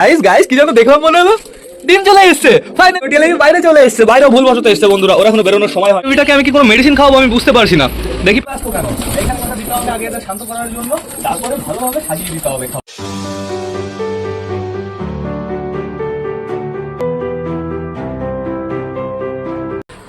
Guys guys কি যেন দেখলাম মনে হলো। দিন চলে এসছে। ফাইনাল বাইরে চলে এসছে। বাইরে ভুল বসতে এসছে, বন্ধুরা। ওরা এখনও বেরোনোর সময় হয় এটাকে আমি কি কোনো মেডিসিন খাওয়াবো আমি বুঝতে পারছি না। দেখি শান্ত করার জন্য। তারপরে ভালোভাবে সাজিয়ে দিতে হবে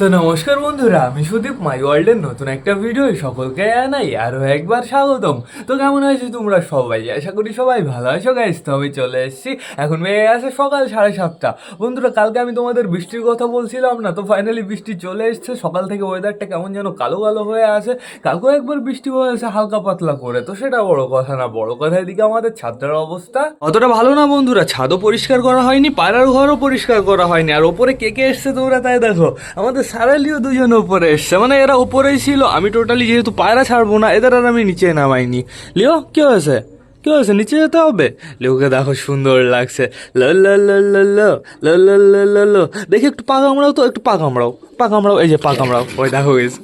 তো নমস্কার বন্ধুরা, আমি সুদীপ মাই ওয়ার্ল্ডের নতুন একটা ভিডিও সকলকে জানাই আরও একবার স্বাগতম। তো কেমন আছো তোমরা সবাই? আশা করি সবাই ভালো আছো গাইস তো আমি চলে এসেছি। এখন মেয়ে আছে সকাল সাড়ে সাতটা। বন্ধুরা, কালকে আমি তোমাদের বৃষ্টির কথা বলছিলাম না, তো ফাইনালি বৃষ্টি চলে এসছে। সকাল থেকে ওয়েদারটা কেমন যেন কালো কালো হয়ে আছে। কালকেও একবার বৃষ্টি হয়েছে হালকা পাতলা করে, তো সেটা বড় কথা না, বড় কথা এদিকে আমাদের ছাদটার অবস্থা। অতটা ভালো না বন্ধুরা, ছাদও পরিষ্কার করা হয়নি, পাড়ার ঘরও পরিষ্কার করা হয়নি, আর ওপরে কে কে এসছে তোমরা তাই দেখো। আমাদের সারালিও দুজন ওপরে এসছে মানে এরা উপরেই ছিল আমি টোটালি যেহেতু পায়রা ছাড়বো না এদের আর আমি নিচে নামাইনি লিও কি হয়েছে কি হয়েছে নিচে যেতে হবে লিওকে দেখো সুন্দর লাগছে ল ল ল ল ল ল ল ল ল দেখি একটু পা কামড়াও তো একটু পা কামড়াও পা কামড়াও এই যে পা কামড়াও ওই দেখো গেছে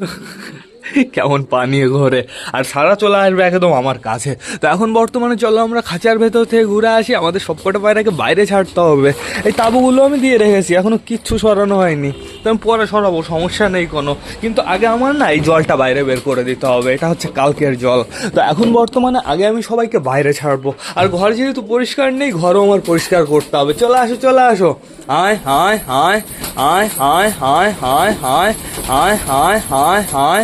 কেমন পানি ঘরে আর সারা চলে আসবে একদম আমার কাছে তো এখন বর্তমানে চলো আমরা খাঁচার ভেতর থেকে ঘুরে আসি আমাদের সবকটা পায়রাকে বাইরে ছাড়তে হবে এই তাবুগুলো আমি দিয়ে রেখেছি এখনও কিচ্ছু সরানো হয়নি তো আমি পরে সরাবো সমস্যা নেই কোনো কিন্তু আগে আমার না এই জলটা বাইরে বের করে দিতে হবে এটা হচ্ছে কালকের জল তো এখন বর্তমানে আগে আমি সবাইকে বাইরে ছাড়বো আর ঘর যেহেতু পরিষ্কার নেই ঘরও আমার পরিষ্কার করতে হবে চলে আসো চলে আসো আয় হায় হায় আয় হায় হায় হায় হায় হায় হায় হায় হায়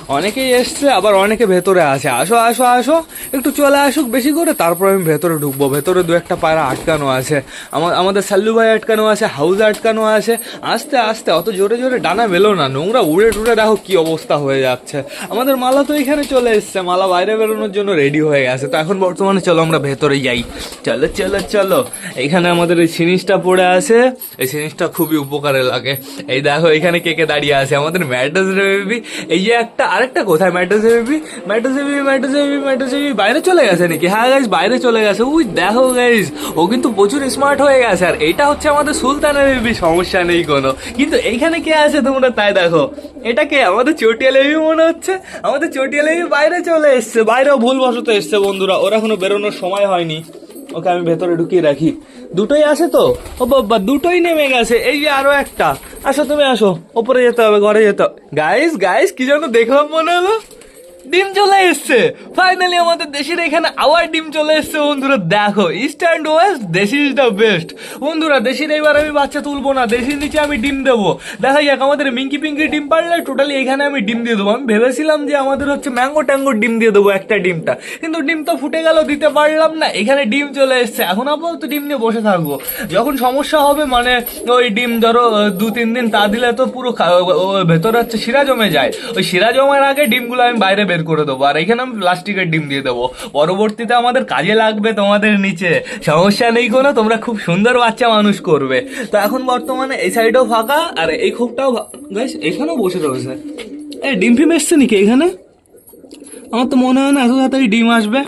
অনেকেই এসছে, আবার অনেকে ভেতরে আছে। আসো আসো আসো। একটু চলে আসুক বেশি করে, তারপর আমি ভেতরে ঢুকবো। ভেতরে দু একটা পায়রা আটকানো আছে। আমার আমাদের সাল্লু ভাই আটকানো আছে হাউস আটকানো আছে। আস্তে আস্তে, অত জোরে জোরে ডানা মেলো না। নোংরা উড়ে টুড়ে দেখো কি অবস্থা হয়ে যাচ্ছে। আমাদের মালা তো এখানে চলে এসছে। মালা বাইরে বেরোনোর জন্য রেডি হয়ে গেছে। তো এখন বর্তমানে চলো আমরা ভেতরে যাই। চলো চলো চলো। এখানে আমাদের এই জিনিসটা পড়ে আছে। এই জিনিসটা খুবই উপকারে লাগে। এই দেখো, এখানে কে কে দাঁড়িয়ে আছে। আমাদের ম্যাটাস বেবি এই যে একটা আরেকটা কোথায়? ম্যাটাস বেবি ম্যাটাস বেবি বাইরে চলে গেছে নাকি? হ্যাঁ গাইজ বাইরে চলে গেছে। উই, দেখো গাইজ ও কিন্তু প্রচুর স্মার্ট হয়ে গেছে। আর এটা হচ্ছে আমাদের সুলতানের বেবি সমস্যা নেই কোনো। কিন্তু এইখানে কে আছে তোমরা তাই দেখো। এটা কে? আমাদের চটিয়া লেবি মনে হচ্ছে। আমাদের চটিয়া লেবি বাইরে চলে এসছে। বাইরেও ভুলবশত এসছে বন্ধুরা। ওরা এখনও বেরোনোর সময় হয়নি। ওকে আমি ভেতরে ঢুকিয়ে রাখি। দুটোই আছে তো? ও বাবা, দুটোই নেমে গেছে। এই যে আরও একটা। আসো, তুমি আসো। ওপরে যেতে হবে, ঘরে যেতে হবে। গাইস গাইস কি যেন দেখলাম মনে হলো? ডিম চলে এসছে। ফাইনালি আমাদের দেশের এখানে আবার ডিম চলে এসছে, বন্ধুরা। দেখো east and west desi is the best বন্ধুরা, দেশির এইবার আমি বাচ্চা তুলবো না, দেশির নিচে আমি ডিম দেবো। দেখা যাক, আমাদের মিঙ্কি পিঙ্কি ডিম পারলে টোটালি এখানে আমি ডিম দিয়ে দেবো। আমি ভেবেছিলাম যে আমাদের হচ্ছে ম্যাঙ্গো ট্যাঙ্গো ডিম দিয়ে দেবো একটা ডিমটা, কিন্তু ডিম তো ফুটে গেল, দিতে পারলাম না। এখানে ডিম চলে এসছে। এখন আপাতত ডিম নিয়ে বসে থাকব। যখন সমস্যা হবে মানে ওই ডিম ধরো দু, তিন দিন তা দিলে তো পুরো ভেতরে হচ্ছে শিরা জমে যায়। ওই শিরা জমার আগে ডিমগুলো আমি বাইরে বের করে দেবো। আর এখানে আমি প্লাস্টিকের ডিম দিয়ে দেবো। পরবর্তীতে আমাদের কাজে লাগবে তোমাদের নিচে। সমস্যা নেই কোনো, তোমরা খুব সুন্দর বাচ্চা মানুষ করবে। তো এখন বর্তমানে এই সাইডও ফাঁকা, আর এই খোপটাও এখানেও বসে রয়েছে। এই ডিম ফিম এসছে নাকি এখানে? আমার তো মনে হয় না এত তাড়াতাড়ি ডিম আসবে।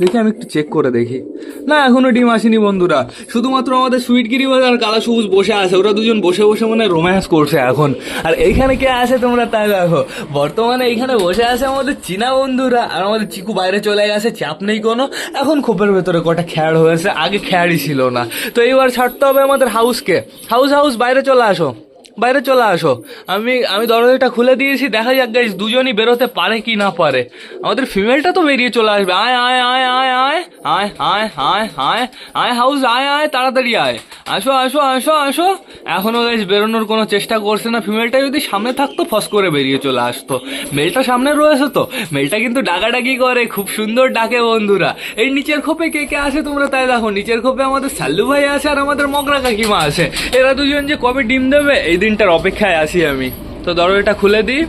দেখি আমি একটু চেক করে দেখি। না, এখনও ডিম আসেনি বন্ধুরা। শুধুমাত্র আমাদের সুইট গিরি আর কালা সবুজ বসে আছে। ওরা দুজন বসে বসে মানে রোম্যান্স করছে এখন। আর এইখানে কে আছে তোমরা তাই দেখো। বর্তমানে এইখানে বসে আছে আমাদের চীনা বন্ধুরা। আর আমাদের চিকু বাইরে চলে গেছে, চাপ নেই কোনো। এখন খোপের ভেতরে কটা খ্যাড় হয়েছে, আগে খ্যাড়ই ছিল না। তো এইবার ছাড়তে হবে আমাদের হাউসকে হাউস হাউস বাইরে চলে আসো। বাইরে চলে আসো আমি আমি দরজাটা খুলে দিয়েছি দেখা যাক গাইজ দুজনই বেরোতে পারে কি না পারে আমাদের ফিমেলটা তো বেরিয়ে চলে আসবে আয় আয় আয় আয় আয় আয় আয় আয় আয় আয় হাউস আয় আয় তাড়াতাড়ি আয় আসো আসো আসো আসো এখনও গাইজ বেরোনোর কোনো চেষ্টা করছে না ফিমেলটা যদি সামনে থাকতো ফস করে বেরিয়ে চলে আসতো মেলটা সামনে রয়েছে তো মেলটা কিন্তু ডাকাডাকি করে খুব সুন্দর ডাকে বন্ধুরা এই নিচের খোপে কে কে আছে তোমরা তাই দেখো নিচের খোপে আমাদের সাল্লু ভাই আছে আর আমাদের মগরা কাকিমা আছে এরা দুজন যে কবে ডিম দেবে এই দিনটার অপেক্ষায় আছি আমি। তো দরজাটা খুলে দিই,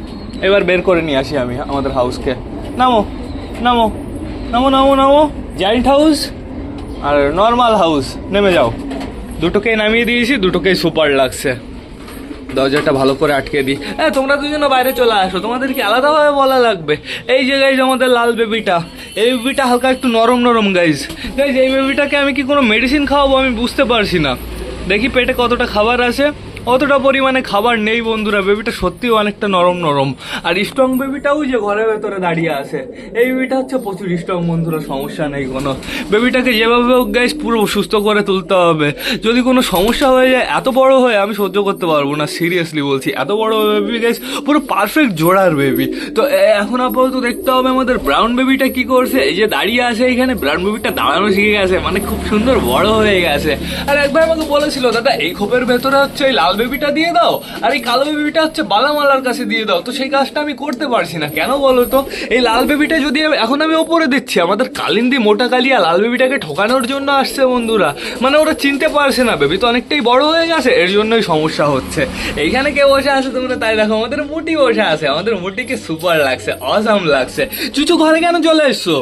এবার বের করে নিয়ে আসি আমি আমাদের হাউসকে নামো নামো নামো নামো নামো। জায়েন্ট হাউস আর নর্মাল হাউস নেমে যাও। দুটোকেই নামিয়ে দিয়েছি, দুটোকেই সুপার লাগছে। দরজাটা ভালো করে আটকে দিই। হ্যাঁ তোমরা দুজনে বাইরে চলে আসো। তোমাদেরকে আলাদাভাবে বলা লাগবে? এই যে গাইজ আমাদের লাল বেবিটা এই বেবিটা হালকা একটু নরম নরম গাইজ গাইজ এই বেবিটাকে আমি কি কোনো মেডিসিন খাওয়াবো আমি বুঝতে পারছি না। দেখি পেটে কতটা খাবার আছে। অতটা পরিমাণে খাবার নেই বন্ধুরা, বেবিটা সত্যি অনেকটা নরম নরম। আর স্ট্রং বেবিটাও যে ঘরের ভেতরে দাঁড়িয়ে আছে, এই বেবিটা হচ্ছে প্রচুর স্ট্রং বন্ধুরা, সমস্যা নেই কোনো। বেবিটাকে যেভাবে হোক গাইস পুরো সুস্থ করে তুলতে হবে। যদি কোনো সমস্যা হয়ে যায়, এত বড় হয়ে আমি সহ্য করতে পারব না সিরিয়াসলি বলছি, এত বড় বেবি গাইস পুরো পারফেক্ট জোড়ার বেবি তো এখন আপাতত দেখতে হবে আমাদের ব্রাউন বেবিটা কি করছে, এই যে দাঁড়িয়ে আছে এখানে ব্রাউন বেবিটা দাঁড়ানো শিখে গেছে মানে খুব সুন্দর বড় হয়ে গেছে। আর একবার আমাকে বলেছিল, দাদা, এই খোপের ভেতরে হচ্ছে এই লাল বেবিটা দিয়ে দাও। আর এই কালো বেবিটা হচ্ছে বালামালার কাছে দিয়ে দাও। তো সেই কাজটা আমি করতে পারছি না। কেন বলো তো? এই লাল বেবিটা যদি এখন আমি ওপরে দিচ্ছি। আমাদের কালিন্দি মোটা কালিয়া লাল বেবিটাকে ঠকানোর জন্য আসছে বন্ধুরা। মানে ওরা চিনতে পারছে না। বেবি তো অনেকটাই বড় হয়ে গেছে। এর জন্যই সমস্যা হচ্ছে। এইখানে কে বসে আছে তোমরা? তাই দেখো, আমাদের মুটি বসে আছে। আমাদের মুটিকে সুপার লাগছে অসাম লাগছে। চুচু, ঘরে কেন চলে এসছো?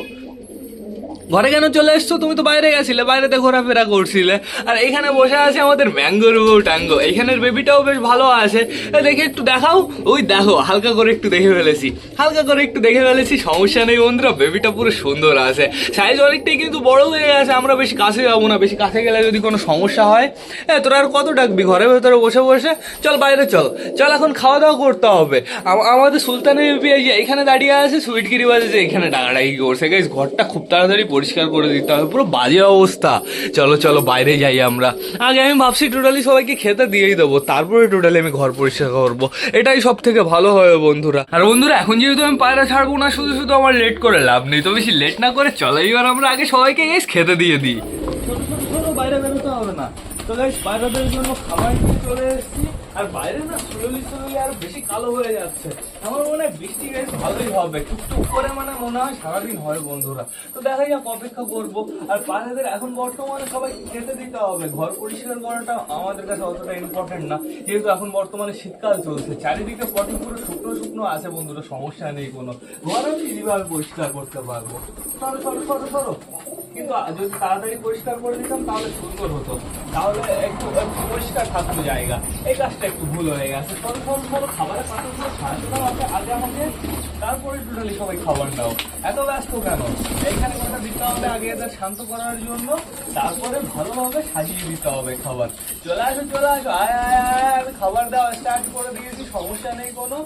ঘরে কেন চলে এসছো? তুমি তো বাইরে গেছিলে, বাইরেতে ঘোরাফেরা করছিলে। আর এখানে বসে আছে আমাদের ম্যাঙ্গোরু ট্যাঙ্গো এখানের বেবিটাও বেশ ভালো আছে। দেখে একটু দেখাও। ওই দেখো, হালকা করে একটু দেখে ফেলেছি। হালকা করে একটু দেখে ফেলেছি, সমস্যা নেই বন্ধুরা, বেবিটা পুরো সুন্দর আছে। সাইজ অনেকটাই কিন্তু বড় হয়ে গেছে, আমরা বেশি কাছে যাব না, বেশি কাছে গেলে যদি কোনো সমস্যা হয় হ্যাঁ তোরা আর কত ডাকবি ঘরের ভেতরে বসে বসে? চল বাইরে চল। চল এখন খাওয়া দাওয়া করতে হবে। আমাদের সুলতানের যে এখানে দাঁড়িয়ে আছে সুইট সুইটগিরি বাজে এখানে ডাকাডাকি করছে। গাইস ঘরটা খুব তাড়াতাড়ি পরিষ্কার করে দিতে হবে, পুরো বাজে অবস্থা। চলো চলো, বাইরে যাই আমরা। আগে আমি ভাবছি টোটালি সবাইকে খেতে দিয়েই দেবো, তারপরে টোটালি আমি ঘর পরিষ্কার করব। এটাই সব থেকে ভালো হবে বন্ধুরা। আর বন্ধুরা, এখন যেহেতু আমি পায়রা ছাড়বো না, শুধু শুধু আমার লেট করে লাভ নেই। তো বেশি লেট না করে চলো এবার আমরা আগে সবাইকে গাইস খেতে দিয়ে দিই। ছোট বাইরে বেরোতে হবে না। তো গাইস বাইরেদের জন্য খাবার চলে এসেছি। আর বাইরে না স্লোলি স্লোলি আরও বেশি কালো হয়ে যাচ্ছে। আমার মনে হয় বৃষ্টি বেশ ভালোই হবে। টুকটুক করে মানে মনে হয় সারাদিন হয় বন্ধুরা। তো দেখা যাক অপেক্ষা করব। আর বাইরেদের এখন বর্তমানে সবাই খেতে দিতে হবে। ঘর পরিষ্কার করাটা আমাদের কাছে অতটা ইম্পর্টেন্ট না। যেহেতু এখন বর্তমানে শীতকাল চলছে। চারিদিকে পটি পুরো শুকনো শুকনো আছে বন্ধুরা, সমস্যা নেই কোনো। ঘর আমি যেভাবে পরিষ্কার করতে পারব। সরো সরো সরো সরো। কিন্তু যদি তাড়াতাড়ি পরিষ্কার করে দিতাম, তাহলে সুন্দর হতো। তাহলে একটু একটু পরিষ্কার থাকতো জায়গা। এই কাজটা একটু ভুল হয়ে গেছে। সরো সরো খাবারের পাত্রগুলো সাজাতে দাও আগে আগে আমাকে তারপরে টোটালি সবাই খাবার দাও। এত ব্যস্ত কেন? এইখানে কথা দিতে হবে আগে এদের শান্ত করার জন্য। তারপরে ভালোভাবে সাজিয়ে দিতে হবে খাবার। চলে আসো চলে আসো। আয় আয় আয় আমি খাবার দেওয়া স্টার্ট করে দিয়েছি। সমস্যা নেই কোনো।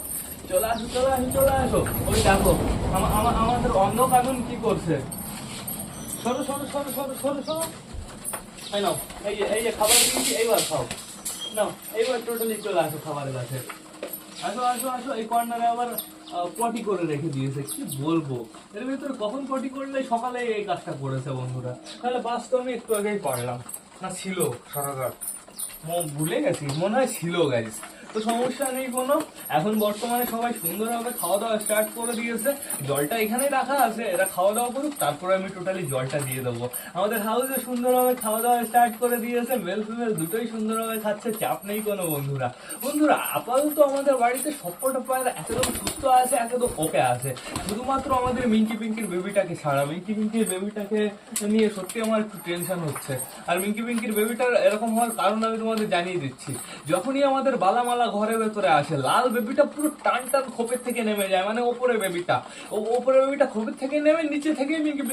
চলে আসো চলে আসো চলে আসো। ওই দেখো, আমা- আমা- আমাদের অন্ধ কানুন কি করছে? সরো সরো সরো সরো সরো সরো। এই নাও, এই যে এই যে খাবার দিয়েছি, এইবার খাও। নাও, এইবার টোটালি চলে আসো খাবারের কাছে। আসো আসো আসো, এই কর্নারে আবার পটি করে রেখে দিয়েছে। কি বলব? এর ভিতরে কখন পটি করলে সকালে এই কাজটা করেছে বন্ধুরা? তাহলে বাস তো আমি একটু আগেই পারলাম। না, ছিল সারাঘাট ভুলে গেছি, মনে হয় ছিল গাইস সমস্যা নেই কোনো। এখন বর্তমানে সবাই সুন্দরভাবে খাওয়া দাওয়া স্টার্ট করে দিয়েছে। জলটা এখানেই রাখা আছে এরা খাওয়া দাওয়া করুক, তারপরে আমি টোটালি জলটা দিয়ে দেবো। আমাদের হাউসে সুন্দরভাবে খাওয়া দাওয়া স্টার্ট করে দিয়েছে মেল ফিমেল দুটোই সুন্দরভাবে খাচ্ছে, চাপ নেই কোনো বন্ধুরা। বন্ধুরা, আপাতত আমাদের বাড়িতে সবকটা পায়রা একদম সুস্থ আছে একদম ওকে আছে। শুধুমাত্র আমাদের মিঙ্কি পিঙ্কির বেবিটাকে ছাড়া মিঙ্কি পিঙ্কির বেবিটাকে নিয়ে সত্যি আমার একটু টেনশন হচ্ছে। আর মিঙ্কি পিঙ্কির বেবিটার এরকম হওয়ার কারণ আমি তোমাদের জানিয়ে দিচ্ছি। যখনই আমাদের বালামালা ঘরের ভেতরে আসে। লাল বেবিটা পুরো টান টান খোপের থেকে নেমে যায় মানে ওপরে বেবিটা ও ওপরে বেবিটা খোপের থেকে নেমে নিচে থেকে মিঙ্কি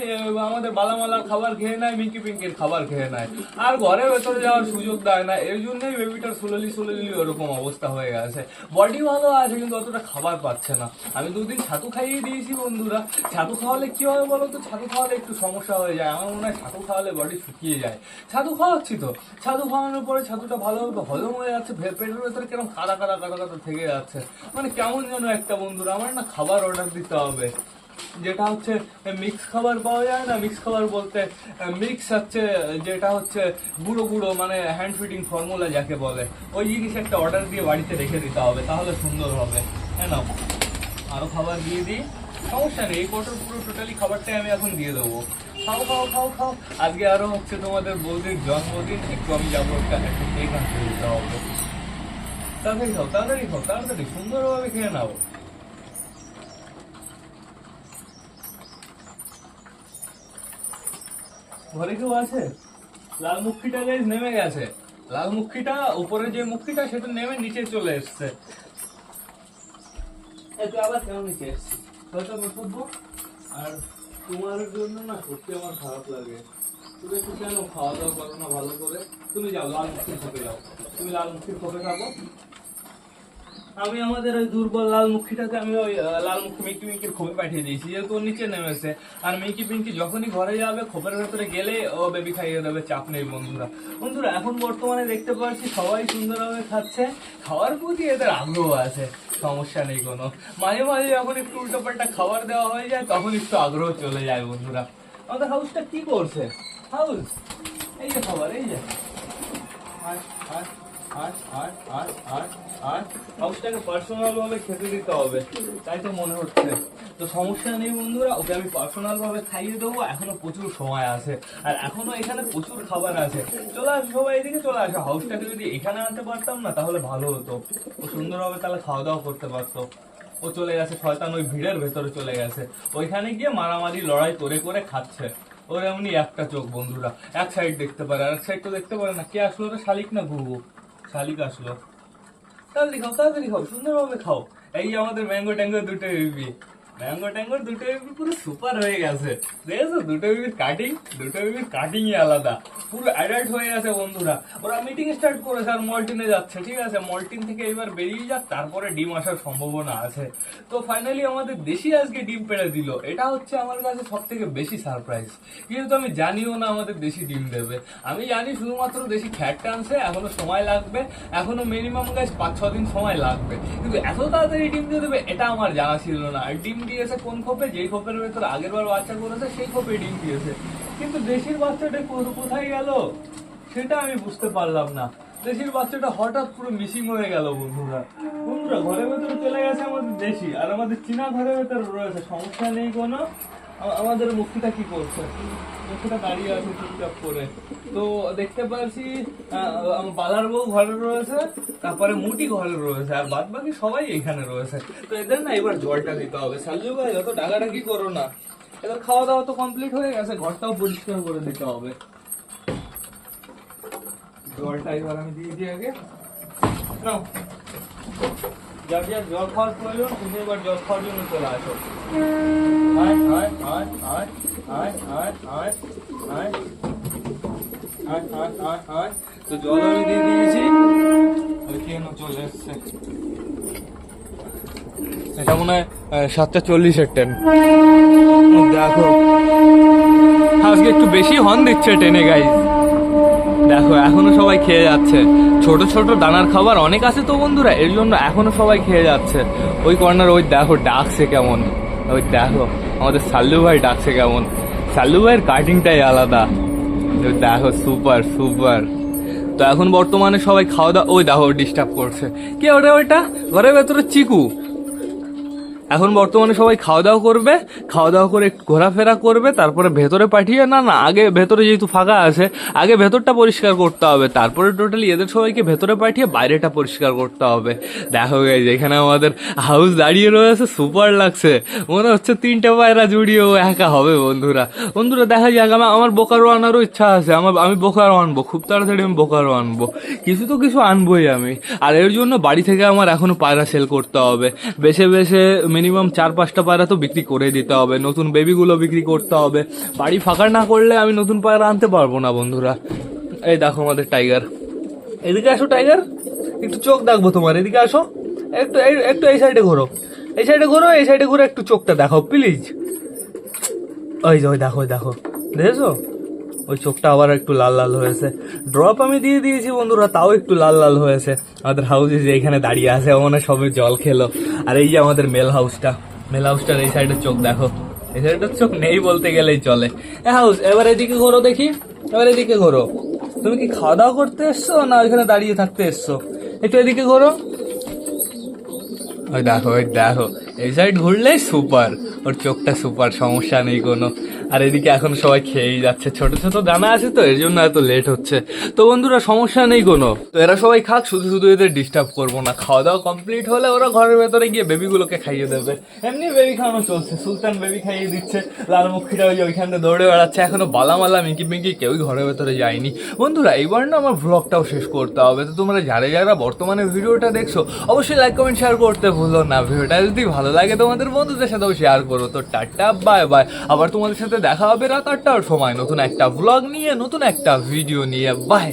আমাদের বালামালার খাবার খেয়ে নেয় মিঙ্কি পিঙ্কির খাবার খেয়ে নেয়। আর ঘরের ভেতরে যাওয়ার সুযোগ দেয় না, এই জন্যই বেবিটার সুললি সুললি ওরকম অবস্থা হয়ে গেছে। বডি ভালো আছে, কিন্তু অতটা খাবার পাচ্ছে না। আমি দুদিন ছাতু খাইয়ে দিয়েছি, বন্ধুরা। ছাতু খাওয়ালে কি হবে বলো তো? ছাতু খাওয়ালে একটু সমস্যা হয়ে যায়। আমার মনে হয় ছাতু খাওয়ালে বডি শুকিয়ে যায়। ছাতু খাওয়াচ্ছি তো। ছাতু খাওয়ানোর পরে ছাতুটা ভালোভাবে হজম হয়ে যাচ্ছে পেটের ভেতরে কীরকম কাদা কাদা কাদা কাদা থেকে যাচ্ছে। মানে কেমন যেন একটা বন্ধুরা, আমার না খাবার অর্ডার দিতে হবে। যেটা হচ্ছে মিক্স খাবার পাওয়া যায় না মিক্স খাবার বলতে মিক্স হচ্ছে, যেটা হচ্ছে গুঁড়ো গুঁড়ো মানে হ্যান্ড ফিটিং ফর্মুলা যাকে বলে। ওই জিনিস একটা অর্ডার দিয়ে বাড়িতে রেখে দিতে হবে, তাহলে সুন্দর হবে। হ্যাঁ না? আরও খাবার দিয়ে দিই। সমস্যা নেই, এই কোটোর পুরো টোটালি খাবারটাই আমি এখন দিয়ে দেবো। খাও খাও খাও খাও। আজকে আরও হচ্ছে তোমাদের বৌদির জন্মদিন, একটু আমি যাব একটা একটু কেক আনতে দিতে হবে তাড়াতাড়ি খাও তাড়াতাড়ি খাও, তাড়াতাড়ি, সুন্দরভাবে খেয়ে নাও। ঘরে কেউ আছে? লাল মুখিটা গাইজ নেমে গেছে। লাল মুখিটা, উপরে যে মুখিটা, সেটা নেমে নিচে চলে এসছে। তুই আবার কেন নিচে এসছিস তোর তো আর তোমার জন্য না সত্যি আমার খারাপ লাগে। তুমি একটু কেন খাওয়া দাওয়া করো না ভালো করে। তুমি যাও, লাল মুক্তির খোপে যাও। তুমি লাল মুক্তির খোপে থাকো। আমি আমাদের ওই দুর্বল লাল মুখিটাকে আমি ওই লাল মুখী মিকি মিকির খোপে পাঠিয়ে দিয়েছি, যেহেতু ও নিচে নেমেছে আর মিকি পিঙ্কি যখনই ঘরে যাবে খোপের ভেতরে গেলে ও বেবি খাইয়ে দেবে, চাপ নেই বন্ধুরা। বন্ধুরা, এখন বর্তমানে দেখতে পাচ্ছি সবাই সুন্দরভাবে খাচ্ছে। খাওয়ার প্রতি এদের আগ্রহ আছে, সমস্যা নেই কোনো। মাঝে মাঝে যখন একটু উল্টো পাল্টা খাবার দেওয়া হয়ে যায়, তখন একটু আগ্রহ চলে যায় বন্ধুরা। আমাদের হাউসটা কি করছে? হাউস, এই যে খাবার, এই যে। হাউসটাকে ভাবে খেতে দিতে হবে, তাই তো মনে হচ্ছে। তো সমস্যা নেই বন্ধুরা, ওকে আমি ভাবে খাইয়ে দেবো, এখনও প্রচুর সময় আছে। আর এখনও এখানে প্রচুর খাবার আছে। চলে সবাই এদিকে, চলে হাউসটাকে যদি এখানে আনতে পারতাম না, তাহলে ভালো হতো। ও সুন্দরভাবে তাহলে খাওয়া দাওয়া করতে পারতো। ও চলে গেছে, শয়তান ওই ভিড়ের ভেতরে চলে গেছে। ওইখানে গিয়ে মারামারি, লড়াই করে করে খাচ্ছে। ওর এমনি একটা চোখ বন্ধুরা, এক সাইড দেখতে পারে, আর এক সাইড তো দেখতে পারে না। কে আসলো শালিক না ঘুঘু শালিক আসলো। তাড়াতাড়ি খাও তাড়াতাড়ি খাও সুন্দরভাবে খাও। এই আমাদের ম্যাঙ্গো ট্যাঙ্গো দুটো ম্যাঙ্গো ট্যাঙ্গোর দুটো বেবি পুরো সুপার হয়ে গেছে। দেখেছ? দুটো বেবির কাটিং দুটো বেবির কাটিংই আলাদা। পুরো অ্যাডাল্ট হয়ে গেছে বন্ধুরা। ওরা মিটিং স্টার্ট করেছে আর মল্টিনে যাচ্ছে, ঠিক আছে? মল্টিন থেকে এবার বেরিয়ে যাক, তারপরে ডিম আসার সম্ভাবনা আছে। তো ফাইনালি আমাদের দেশি আজকে ডিম পেড়ে দিল। এটা হচ্ছে আমার কাছে সব থেকে বেশি সারপ্রাইজ কিন্তু আমি জানিও না আমাদের দেশি ডিম দেবে। আমি জানি শুধুমাত্র দেশি ফ্যাট টানছে, এখনও সময় লাগবে। এখনও মিনিমাম গাছ পাঁচ ছ দিন সময় লাগবে। কিন্তু এত তাড়াতাড়ি ডিম দিয়ে দেবে, এটা আমার জানা ছিল না। আর ডিম দিয়েছে কোন খোপে, যেই খোপের ভেতর আগের বার বাচ্চা করেছে, সেই খোপে ডিম দিয়েছে। কিন্তু দেশির বাচ্চাটা কোথায় গেল? সেটা আমি বুঝতে পারলাম না। দেশির বাচ্চাটা হঠাৎ পুরো মিসিং হয়ে গেল, বন্ধুরা। বন্ধুরা, ঘরের ভেতরে চলে গেছে আমাদের দেশি, আর আমাদের চীনা ঘরের ভেতরে রয়েছে। সমস্যা নেই কোনো। আমাদের মুক্তিটা কি করছে? মুক্তিটা দাঁড়িয়ে আছে চুপচাপ করে। তো দেখতে পাচ্ছি বালার বউ ঘরে রয়েছে, তারপরে মুটি ঘরে রয়েছে, আর বাদ বাকি সবাই এখানে রয়েছে। তো এদের না এবার জলটা দিতে হবে। সালজু ভাই অত ডাকাডাকি করো না। এদের খাওয়া দাওয়া তো কমপ্লিট হয়ে গেছে, ঘরটাও পরিষ্কার করে দিতে হবে। জলটা এবার আমি দিয়ে দিই আগে। নাও। যার যার জল খাওয়ার প্রয়োজন তুমি এবার জল খাওয়ার জন্য চলে আসো আয় আয় আয় আয় আয় আয় আয় আয় তো জল আমি দিয়ে দিয়েছি কেন চলে এসছে এটা মনে হয় সাতটা চল্লিশের ট্রেন দেখো আজকে একটু বেশি হর্ন দিচ্ছে ট্রেনে গাইজ দেখো এখনও সবাই খেয়ে যাচ্ছে ছোট ছোট দানার খাবার অনেক আছে তো বন্ধুরা, এর জন্য এখনও সবাই খেয়ে যাচ্ছে। ওই কর্নার, ওই দেখো, ডাকছে কেমন। ওই দেখো, আমাদের সাল্লু ভাই ডাকছে কেমন। সাল্লু ভাইয়ের কাটিংটাই আলাদা। দেখো সুপার সুপার তো এখন বর্তমানে সবাই খাওয়া দাওয়া ওই দেখো ডিস্টার্ব করছে। কে ওটা, ওইটা? ঘরের ভেতরে চিকু। এখন বর্তমানে সবাই খাওয়া দাওয়া করবে খাওয়া দাওয়া করে ঘোরাফেরা করবে, তারপরে ভেতরে পাঠিয়ে, না না, আগে ভেতরে যেহেতু ফাঁকা আছে, আগে ভেতরটা পরিষ্কার করতে হবে, তারপরে টোটালি এদের সবাইকে ভেতরে পাঠিয়ে বাইরেটা পরিষ্কার করতে হবে। দেখো গেছে এখানে আমাদের হাউস দাঁড়িয়ে রয়েছে সুপার লাগছে। মনে হচ্ছে তিনটে পায়রা জুড়িয়ে ও একা হবে বন্ধুরা। বন্ধুরা, দেখা যাক আমার আমার বোকারও আনারও ইচ্ছা আছে। আমার আমি বোকারও আনব, খুব তাড়াতাড়ি আমি বোকারও আনব। কিছু তো কিছু আনবোই আমি। আর এর জন্য বাড়ি থেকে আমার এখনও পায়রা সেল করতে হবে। বেছে বেছে মিনিমাম চার পাঁচটা পায়রা তো বিক্রি করে দিতে হবে, নতুন বেবিগুলো বিক্রি করতে হবে। বাড়ি ফাঁকা না করলে আমি নতুন পায়রা আনতে পারব না, বন্ধুরা। এই দেখো আমাদের টাইগার এদিকে আসো টাইগার একটু চোখ দেখব তোমার, এদিকে আসো। একটু একটু এই সাইডে ঘোরো। এই সাইডে ঘোরো, এই সাইডে ঘুরে একটু চোখটা দেখো প্লিজ ওই যে, ওই দেখো ওই দেখো। দেখেছ? ওই চোখটা আবার একটু লাল লাল হয়েছে। ড্রপ আমি দিয়ে দিয়েছি বন্ধুরা, তাও একটু লাল লাল হয়েছে। আমাদের হাউসে যে এখানে দাঁড়িয়ে আছে ও মনে সবে জল খেলো। আর এই যে আমাদের মেল হাউসটা মেল হাউসটার এই সাইডের চোখ দেখো। এই সাইডের চোখ নেই বলতে গেলেই চলে। হাউস এবার এদিকে ঘোরো দেখি। এবার এদিকে ঘোরো। তুমি কি খাওয়া দাওয়া করতে এসছো না ওইখানে দাঁড়িয়ে থাকতে এসছো? একটু এদিকে ঘোরো। ওই দেখো ওই দেখো। এই সাইড ঘুরলেই সুপার ওর চোখটা সুপার, সমস্যা নেই কোনো। আর এদিকে এখন সবাই খেয়েই যাচ্ছে। ছোট ছোট দানা আছে তো, এর জন্য এত লেট হচ্ছে। তো বন্ধুরা, সমস্যা নেই কোনো। তো এরা সবাই খাক, শুধু শুধু এদের ডিস্টার্ব করব না। খাওয়া দাওয়া কমপ্লিট হলে ওরা ঘরের ভেতরে গিয়ে বেবিগুলোকে খাইয়ে দেবে। এমনি বেবি খাওয়ানো চলছে। সুলতান বেবি খাইয়ে দিচ্ছে। লালমুখিটা ওই যে ওইখানে দৌড়ে বেড়াচ্ছে। এখনও বালামালা, মিকি মিকি, কেউই ঘরের ভেতরে যায়নি। বন্ধুরা, এইবার না আমার ভ্লগটাও শেষ করতে হবে। তো তোমরা যারা যারা বর্তমানে ভিডিওটা দেখছ, অবশ্যই লাইক কমেন্ট শেয়ার করতে ভুলো না। ভিডিওটা যদি ভালো লাগে, তোমাদের বন্ধুদের সাথেও শেয়ার করো করো তো, টাটা বাই বাই আবার তোমাদের সাথে দেখা হবে রাত আটটার সময়। নতুন একটা ব্লগ নিয়ে, নতুন একটা ভিডিও নিয়ে। বাই